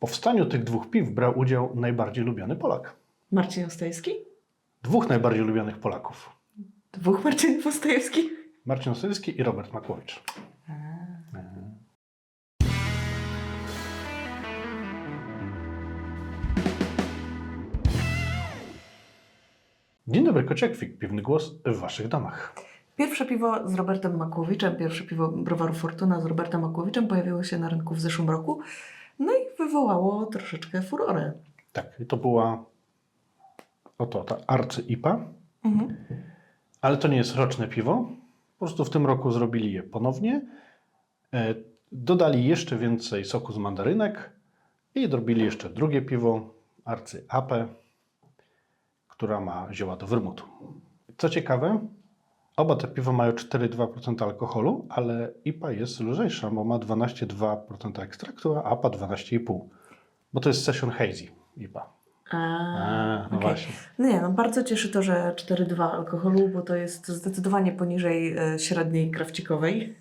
powstaniu tych dwóch piw brał udział najbardziej lubiany Polak. Marcin Ostajewski? Dwóch najbardziej lubianych Polaków. Dwóch Marcinów Ostajewskich? Marcin Osylski i Robert Makłowicz. Dzień dobry, Kociakwik. Piwny głos w Waszych domach. Pierwsze piwo z Robertem Makłowiczem, pierwsze piwo browaru Fortuna z Robertem Makłowiczem pojawiło się na rynku w zeszłym roku. Wywołało troszeczkę furorę. Tak, i to była oto ta Arcy IPA, Mhm. ale to nie jest roczne piwo. Po prostu w tym roku zrobili je ponownie. E, Dodali jeszcze więcej soku z mandarynek i zrobili jeszcze drugie piwo, Arcy Ape, która ma zioła do wermutu. Co ciekawe, oba te piwa mają 4,2% alkoholu, ale IPA jest lżejsza, bo ma 12,2% ekstraktu, a APA 12,5%. Bo to jest Session Hazy IPA. A, A, no okej. właśnie. No nie, no bardzo cieszy to, że 4,2 alkoholu, bo to jest zdecydowanie poniżej e, średniej krawcikowej.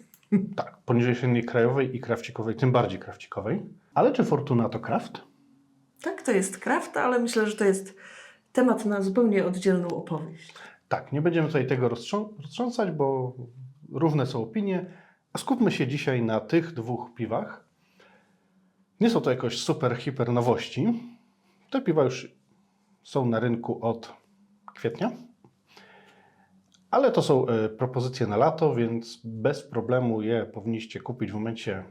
Tak, poniżej średniej krajowej i krawcikowej, tym bardziej krawcikowej. Ale czy Fortuna to kraft? Tak, to jest kraft, ale myślę, że to jest temat na zupełnie oddzielną opowieść. Tak, nie będziemy tutaj tego roztrząs- roztrząsać, bo równe są opinie. A skupmy się dzisiaj na tych dwóch piwach. Nie są to jakoś super, hiper nowości. Te piwa już są na rynku od kwietnia. Ale to są e, propozycje na lato, więc bez problemu je powinniście kupić w momencie,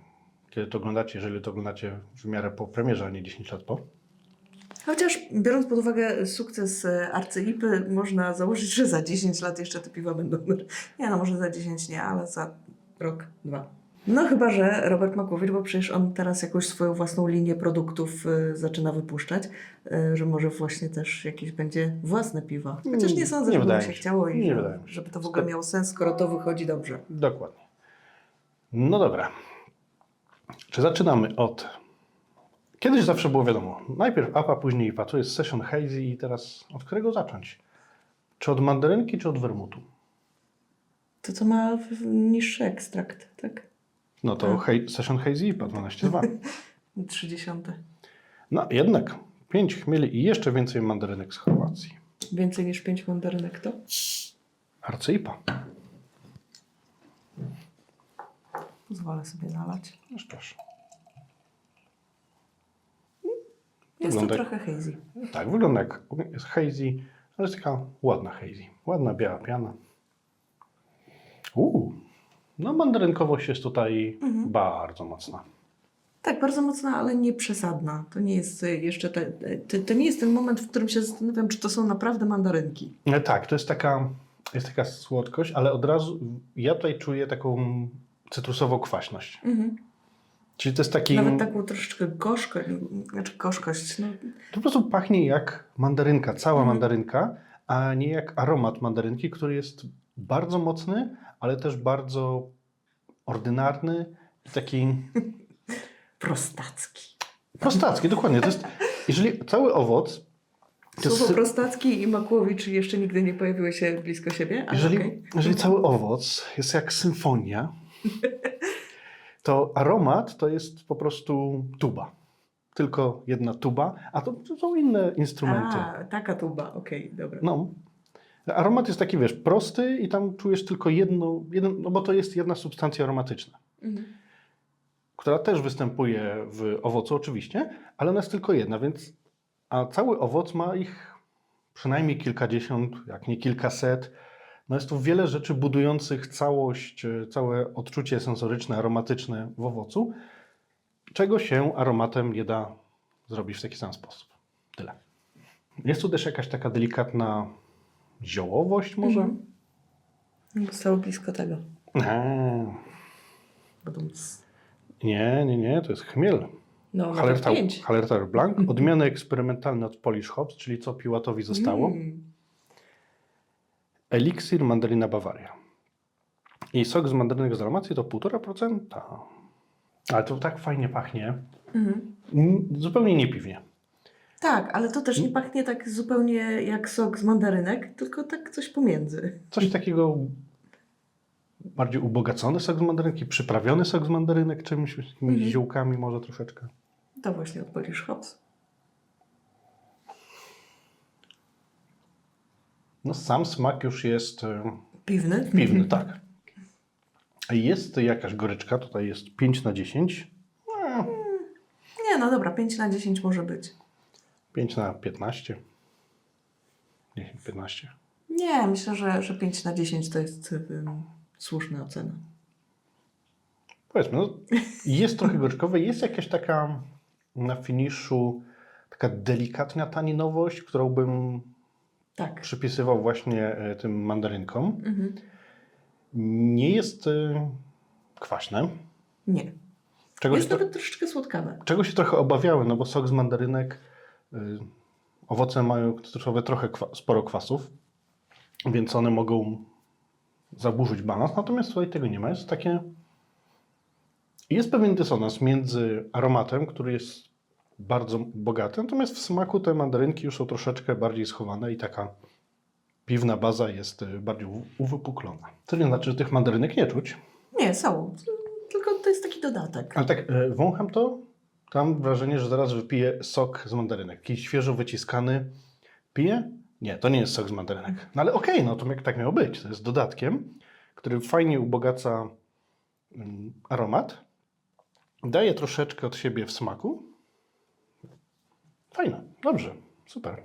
kiedy to oglądacie, jeżeli to oglądacie w miarę po premierze, a nie 10 lat po. Chociaż biorąc pod uwagę sukces e, arcyipy, można założyć, że za 10 lat jeszcze te piwa będą. Nie no, może za 10 nie, ale za rok, dwa. No chyba, że Robert Makłowicz, bo przecież on teraz jakąś swoją własną linię produktów e, zaczyna wypuszczać, e, że może właśnie też jakieś będzie własne piwa. Chociaż nie sądzę, Nie żeby mu się chciało i Nie że, żeby to w ogóle miało sens, skoro to wychodzi dobrze. Dokładnie. No dobra. Czy zaczynamy od. Kiedyś zawsze było wiadomo. Najpierw APA, później IPA. To jest Session Hazy i teraz od którego zacząć? Czy od mandarynki, czy od wermutu? To, co ma niższy ekstrakt, tak? No to hej, Session Hazy IPA 12,2. 30. No jednak 5 chmieli i jeszcze więcej mandarynek z Chorwacji. Więcej niż 5 mandarynek to? Arcy IPA. Pozwolę sobie nalać. No proszę. Jest Wygląda- to trochę hazy. Tak, wygląda jak jest hazy, ale jest taka ładna hazy. Ładna, biała piana. Uuu, no mandarynkowość jest tutaj bardzo mocna. Tak, bardzo mocna, ale nie przesadna. To nie jest y, jeszcze te, te, to nie jest ten moment, w którym się zastanawiam, czy to są naprawdę mandarynki. E, Tak, to jest taka, jest taka słodkość, ale od razu ja tutaj czuję taką cytrusową kwaśność. Czyli to jest taki, Nawet taką troszeczkę gorzkość, znaczy gorzkość, no, to po prostu pachnie jak mandarynka, cała Mhm. mandarynka, a nie jak aromat mandarynki, który jest bardzo mocny, ale też bardzo ordynarny i taki prostacki. prostacki, dokładnie. To jest, jeżeli cały owoc, Słowo jest, prostacki i Makłowicz jeszcze nigdy nie pojawiły się blisko siebie, jeżeli, okej. jeżeli cały owoc jest jak symfonia, to aromat to jest po prostu tuba. Tylko jedna tuba, a to, to są inne instrumenty. A, taka tuba, okej, dobra. No. Aromat jest taki, wiesz, prosty i tam czujesz tylko jedno, jeden, no bo to jest jedna substancja aromatyczna, Mhm. która też występuje w owocu oczywiście, ale ona jest tylko jedna, więc a cały owoc ma ich przynajmniej kilkadziesiąt, jak nie kilkaset. No jest tu wiele rzeczy budujących całość, e, całe odczucie sensoryczne, aromatyczne w owocu, czego się aromatem nie da zrobić w taki sam sposób. Tyle. Jest tu też jakaś taka delikatna ziołowość może? Mhm. Zostało blisko tego. Nie, nie, nie, to jest chmiel. No, pięć. Hallertau Blanc, odmiany eksperymentalne od Polish Hops, czyli co Piłatowi zostało. Mm. Eliksir Mandarina Bawaria. I sok z mandarynek z aromacji to 1,5%. Ale to tak fajnie pachnie. Mhm. Zupełnie nie piwnie. Tak, ale to też nie pachnie tak zupełnie jak sok z mandarynek, tylko tak coś pomiędzy. Coś takiego bardziej ubogacony sok z mandarynki, przyprawiony sok z mandarynek czymś, jakimiś Mhm. ziółkami może troszeczkę. To właśnie odpalisz hops. No sam smak już jest e, Piwny? piwny, tak. Jest jakaś goryczka, tutaj jest 5 na 10. E, Nie, no dobra, 5 na 10 może być. 5 na 15. 10, 15. Nie, myślę, że, że 5 na 10 to jest ym, słuszna ocena. Powiedzmy, no, jest trochę goryczkowe, jest jakaś taka na finiszu taka delikatna taninowość, którą bym Tak. przypisywał właśnie e, tym mandarynkom. Mhm. Nie jest e, kwaśne. Nie. Czego jest nawet troszeczkę słodkawe. czego się trochę obawiałem, no bo sok z mandarynek, y, owoce mają cytrusowe trochę kwa, sporo kwasów, więc one mogą zaburzyć balans, natomiast tutaj tego nie ma. Jest takie... Jest pewien dysonans między aromatem, który jest bardzo bogaty, natomiast w smaku te mandarynki już są troszeczkę bardziej schowane i taka piwna baza jest y, bardziej uwypuklona. To nie znaczy, że tych mandarynek nie czuć, Nie, są. Tylko to jest taki dodatek. Ale tak, e, wącham to, mam wrażenie, że zaraz wypiję sok z mandarynek. Jakiś świeżo wyciskany. Piję? Nie, to nie jest sok z mandarynek. No ale okej, no to jak tak miało być. To jest dodatkiem, który fajnie ubogaca mm, aromat. Daje troszeczkę od siebie w smaku. Fajne, dobrze, super.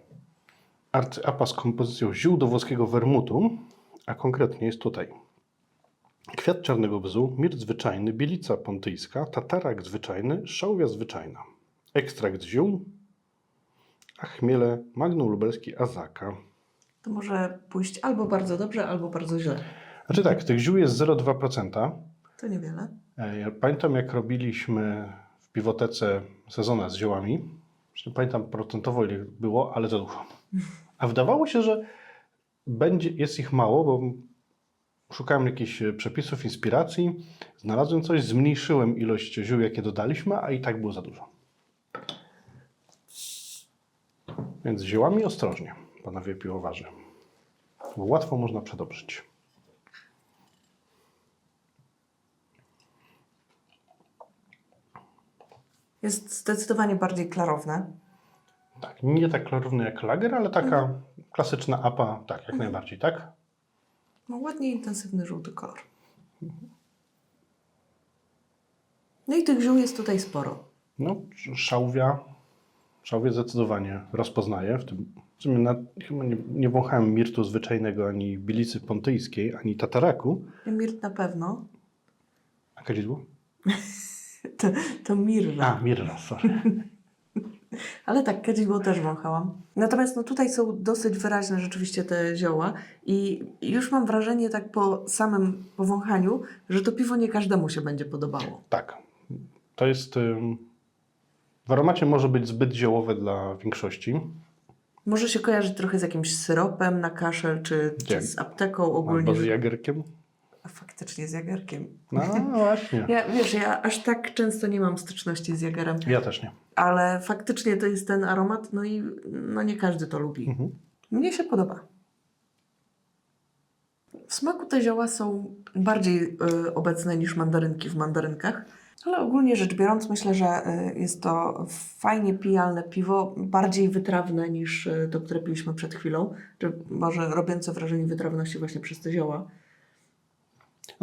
Arcyapa z kompozycją ziół do włoskiego wermutu, a konkretnie jest tutaj Kwiat czarnego bzu, mirt zwyczajny, bielica pontyjska, tatarak zwyczajny, szałwia zwyczajna, ekstrakt z ziół, a chmiele magnum lubelski azaka. To może pójść albo bardzo dobrze, albo bardzo źle. Znaczy tak, tych ziół jest 0,2%. To niewiele. E, Ja pamiętam jak robiliśmy w piwotece sezonę z ziołami. Zresztą Nie pamiętam procentowo ile było, ale za dużo. A wydawało się, że będzie, jest ich mało, bo szukałem jakichś przepisów, inspiracji, znalazłem coś, zmniejszyłem ilość ziół, jakie dodaliśmy, a i tak było za dużo. Więc z ziołami ostrożnie, panowie piłowarze. Bo łatwo można przedobrzyć. Jest zdecydowanie bardziej klarowne. Tak, nie tak klarowny jak lager, ale taka klasyczna apa, tak, jak najbardziej, tak? Ładnie intensywny żółty kolor. No i tych ziół jest tutaj sporo. No, szałwia, szałwia zdecydowanie rozpoznaję. W tym, w sumie na, chyba nie, nie wąchałem mirtu zwyczajnego, ani bilicy pontyjskiej, ani tataraku. Mirt na pewno. A kadzidło? To, to mirra. A, mirra, sorry. Ale tak, kadzidło też wąchałam. Natomiast no tutaj są dosyć wyraźne rzeczywiście te zioła i już mam wrażenie tak po samym powąchaniu, że to piwo nie każdemu się będzie podobało. Tak, to jest... ym, W aromacie może być zbyt ziołowe dla większości. Może się kojarzyć trochę z jakimś syropem na kaszel, czy, czy z apteką ogólnie. Albo z jagerkiem. A faktycznie z jagerkiem. No właśnie. Ja, wiesz, ja aż tak często nie mam styczności z jagerem, Ja też nie. ale faktycznie to jest ten aromat, no i no nie każdy to lubi. Mhm. Mnie się podoba. W smaku te zioła są bardziej y, obecne niż mandarynki w mandarynkach, ale ogólnie rzecz biorąc myślę, że y, jest to fajnie pijalne piwo, bardziej wytrawne niż y, to, które piliśmy przed chwilą, czy może robiące wrażenie wytrawności właśnie przez te zioła.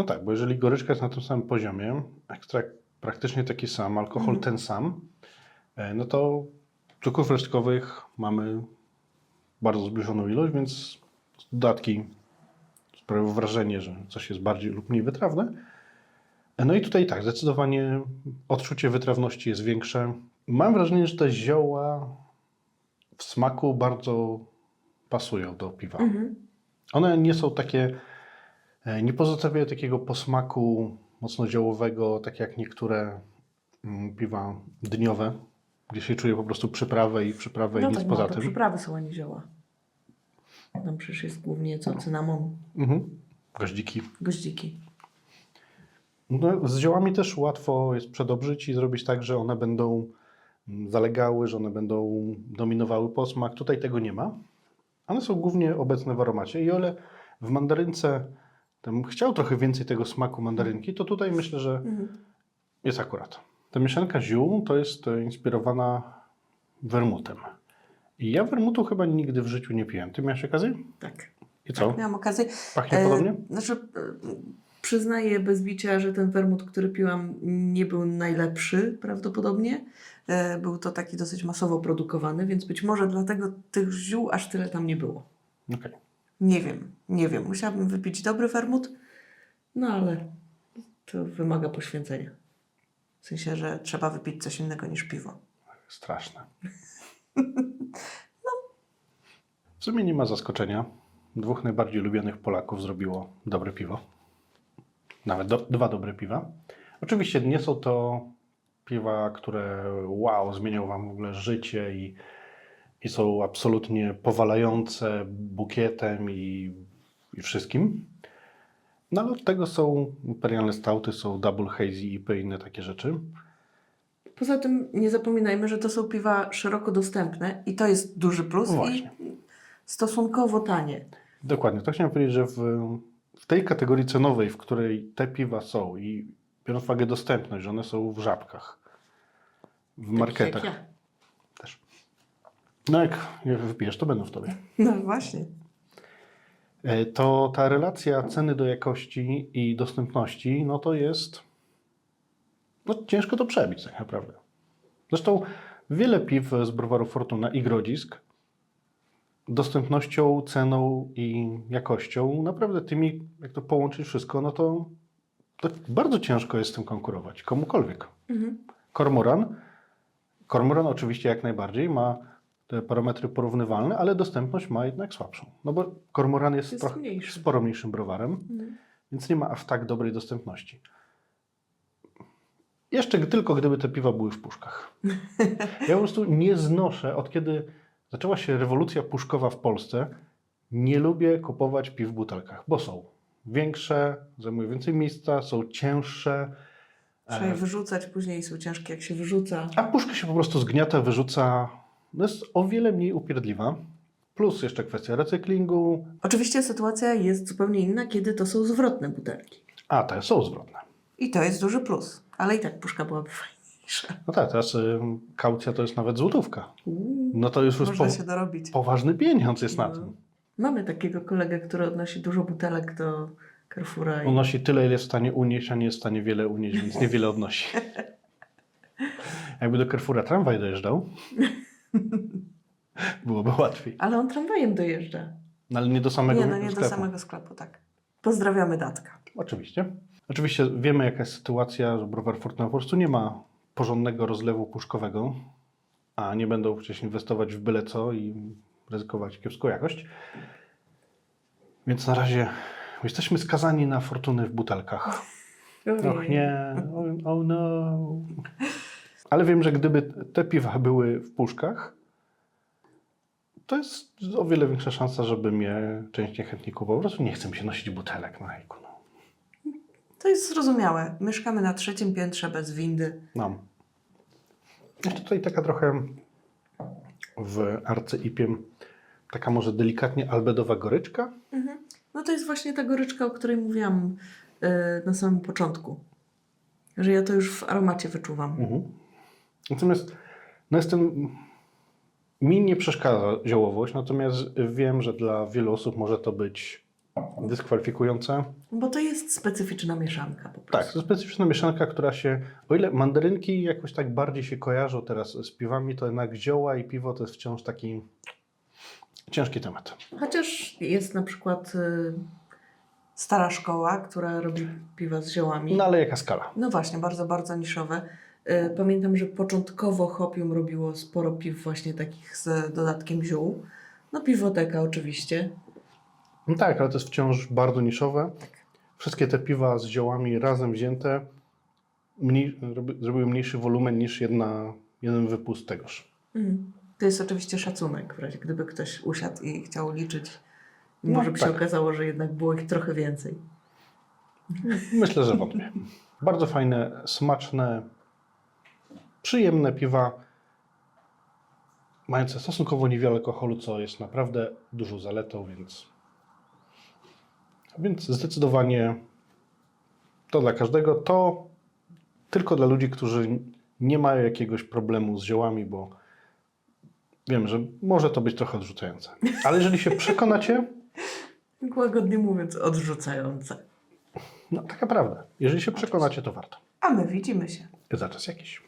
No tak, bo jeżeli goryczka jest na tym samym poziomie, ekstrakt praktycznie taki sam, alkohol Mhm. ten sam, e, no to cukrów resztkowych mamy bardzo zbliżoną ilość, więc dodatki sprawiają wrażenie, że coś jest bardziej lub mniej wytrawne. E, No i tutaj tak, zdecydowanie odczucie wytrawności jest większe. Mam wrażenie, że te zioła w smaku bardzo pasują do piwa. Mhm. One nie są takie, nie pozostawiają takiego posmaku mocno ziołowego, tak jak niektóre mm, piwa dniowe, gdzie się czuje po prostu przyprawę i przyprawę i nic tak, poza no, tym. przyprawy są, a nie zioła. Tam przecież jest głównie co? Cynamon, Mhm. Goździki. goździki. No, z ziołami też łatwo jest przedobrzyć i zrobić tak, że one będą mm, zalegały, że one będą dominowały posmak. Tutaj tego nie ma. One są głównie obecne w aromacie i o ile w mandarynce tam chciał trochę więcej tego smaku mandarynki, to tutaj myślę, że Mhm. jest akurat. Ta mieszanka ziół to jest e, inspirowana wermutem. I ja wermutu chyba nigdy w życiu nie piłem. Ty miałeś okazję? Tak. I co? Miałam okazję. Pachnie E, podobnie? Znaczy, e, przyznaję bez bicia, że ten wermut, który piłam, nie był najlepszy prawdopodobnie. E, Był to taki dosyć masowo produkowany, więc być może dlatego tych ziół aż tyle tam nie było. Okej. Nie wiem, nie wiem. Musiałabym wypić dobry wermut, no ale to wymaga poświęcenia. W sensie, że trzeba wypić coś innego niż piwo. Straszne. W sumie nie ma zaskoczenia. Dwóch najbardziej lubianych Polaków zrobiło dobre piwo. Nawet do, dwa dobre piwa. Oczywiście nie są to piwa, które wow, zmienią wam w ogóle życie i, i są absolutnie powalające bukietem i, i wszystkim. No ale od tego są imperialne stauty, są double hazy IPy i inne takie rzeczy. Poza tym nie zapominajmy, że to są piwa szeroko dostępne i to jest duży plus No i stosunkowo tanie. Dokładnie. To chciałem powiedzieć, że w, w tej kategorii cenowej, w której te piwa są i biorąc uwagę dostępność, że one są w żabkach, w marketach Tak jak też. No jak je wypijesz, to będą w tobie. No właśnie. E, To ta relacja ceny do jakości i dostępności, no to jest no ciężko to przebić tak naprawdę. Zresztą wiele piw z browaru Fortuna i Grodzisk dostępnością, ceną i jakością, naprawdę tymi, jak to połączyć wszystko, no to, to bardzo ciężko jest z tym konkurować, komukolwiek. Mhm. Kormoran, Kormoran oczywiście jak najbardziej ma te parametry porównywalne, ale dostępność ma jednak słabszą. No bo Kormoran jest, Jest trochę mniejszy. sporo mniejszym browarem, Mhm. więc nie ma aż tak dobrej dostępności. Jeszcze tylko gdyby te piwa były w puszkach. Ja po prostu nie znoszę, od kiedy zaczęła się rewolucja puszkowa w Polsce, nie lubię kupować piw w butelkach, bo są większe, zajmują więcej miejsca, są cięższe, Trzeba je wyrzucać, później są ciężkie jak się wyrzuca. a puszka się po prostu zgniata, wyrzuca. No jest o wiele mniej upierdliwa. Plus jeszcze kwestia recyklingu. Oczywiście sytuacja jest zupełnie inna, kiedy to są zwrotne butelki. A, te są zwrotne. I to jest duży plus. Ale i tak puszka byłaby fajniejsza. No tak, teraz y, kaucja to jest nawet złotówka. Uuu, No to już, już można po, się dorobić. poważny pieniądz jest na No. tym. Mamy takiego kolegę, który odnosi dużo butelek do Carrefoura. I... Unosi tyle, ile jest w stanie unieść, a nie jest w stanie wiele unieść, więc niewiele odnosi. Jakby do Carrefoura tramwaj dojeżdżał, byłoby łatwiej. Ale on tramwajem dojeżdża. No, ale nie do samego Nie, no nie do sklepu. samego sklepu, tak. Pozdrawiamy Datka. Oczywiście. Oczywiście wiemy, jaka jest sytuacja, że browar Fortuna po prostu nie ma porządnego rozlewu puszkowego, a nie będą przecież inwestować w byle co i ryzykować kiepską jakość. Więc na razie jesteśmy skazani na fortuny w butelkach. Och nie, oh no. Ale wiem, że gdyby te piwa były w puszkach, to jest o wiele większa szansa, żeby mnie część niechętnie kupował. Po prostu nie chcę mi się nosić butelek na hejku. No. To jest zrozumiałe. Mieszkamy na trzecim piętrze bez windy. No. Jeszcze tutaj taka trochę w arcyipiem, taka może delikatnie albedowa goryczka. No to jest właśnie ta goryczka, o której mówiłam e, na samym początku. Że ja to już w aromacie wyczuwam. Mhm. Natomiast no jestem, mi nie przeszkadza ziołowość, natomiast wiem, że dla wielu osób może to być dyskwalifikujące. Bo to jest specyficzna mieszanka po prostu. Tak, to specyficzna mieszanka, która się, o ile mandarynki jakoś tak bardziej się kojarzą teraz z piwami, to jednak zioła i piwo to jest wciąż taki ciężki temat. Chociaż jest na przykład y, stara szkoła, która robi piwa z ziołami. No ale jaka skala? No właśnie, bardzo, bardzo niszowe. Y, Pamiętam, że początkowo Hopium robiło sporo piw właśnie takich z dodatkiem ziół. No piwoteka oczywiście. No tak, ale to jest wciąż bardzo niszowe. Wszystkie te piwa z ziołami razem wzięte mniej, robi- zrobiły mniejszy wolumen niż jedna, jeden wypust tegoż. Mhm. To jest oczywiście szacunek, w razie gdyby ktoś usiadł i chciał liczyć. No, Może by się tak. okazało, że jednak było ich trochę więcej. Myślę, że wątpię. Bardzo fajne, smaczne, przyjemne piwa, mające stosunkowo niewiele alkoholu, co jest naprawdę dużą zaletą, więc, więc zdecydowanie to dla każdego. To tylko dla ludzi, którzy nie mają jakiegoś problemu z ziołami, bo wiem, że może to być trochę odrzucające. Ale jeżeli się przekonacie, Łagodnie mówiąc, odrzucające. no taka prawda. Jeżeli się przekonacie, to warto. A my widzimy się. Za czas jakiś.